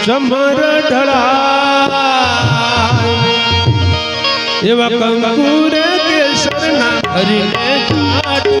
ચમર ઢળા એવા કંકુરે કેસરના હરીને હરી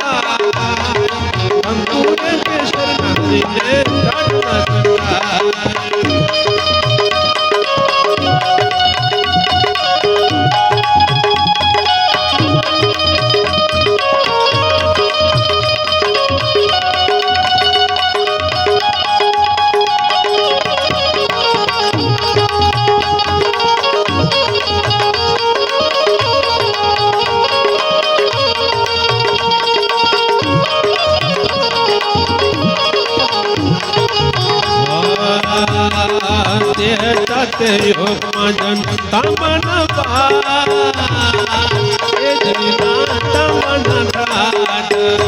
I'm gonna get you, I'm gonna get you. તે યોગમાં જન તમન પા એ જના તમન રાજ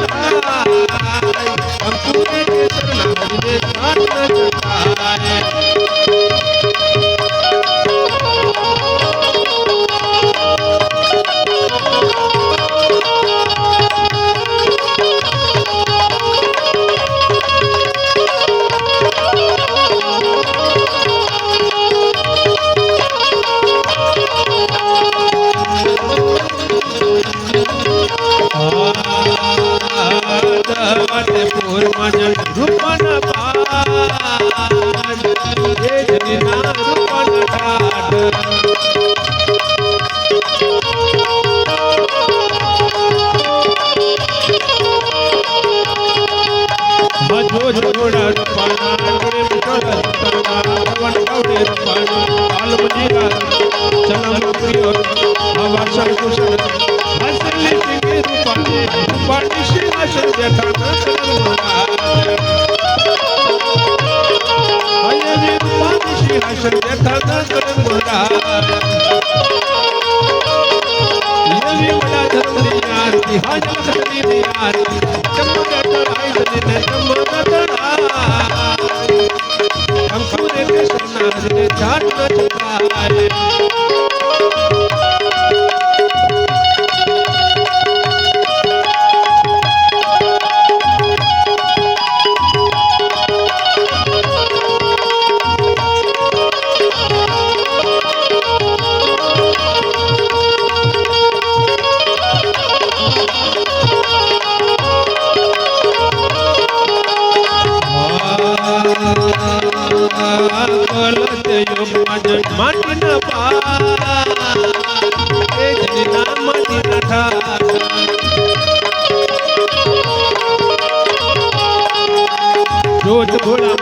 Party, she, I should get her. આરતી હાજર આરતી. ચમક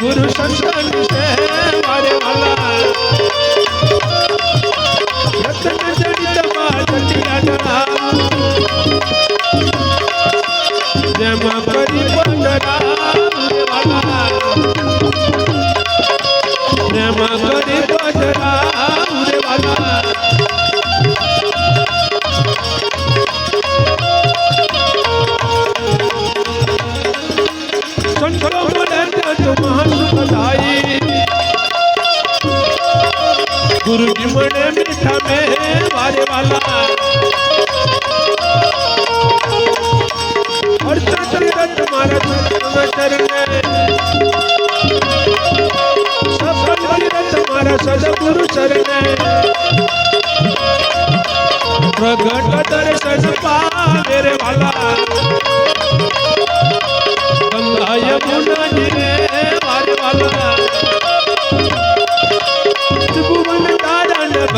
गुरु सत्संग से मारे वाला। रतन जड़ी जमा जटिया जड़ा गुरु की मुने मीठा में वाले वाला। और चरण तुम्हारा चरण तुम्हारा गुरु चरण। प्रगट दर्शन पा मेरे वाला। गंगा यमुना जी તારણ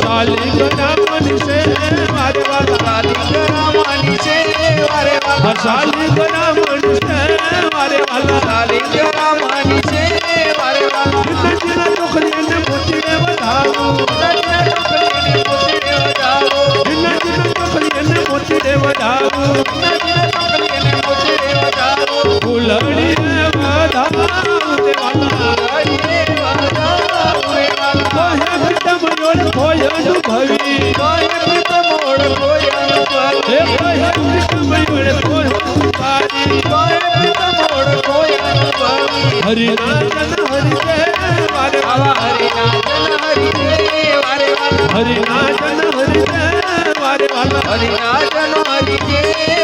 સાલી ગના મનસે મારે વાલા સાલી ગના મનસે મારે વાલા જિંદગીના દુઃખને મોતીને વધારું હરિ નામ હરિ વારે વાલા હરિ નામ હરિ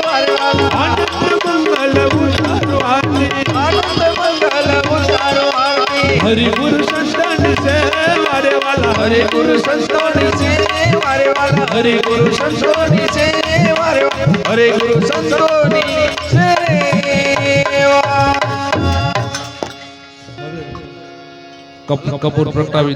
વારે વાલા આનંદ મંગલ ઉતારો ગુરુ સંતન છે વારે વાલા હરિ ગુરુ સંતોની છે સંતોની સેવા કપૂર પ્રગટાવી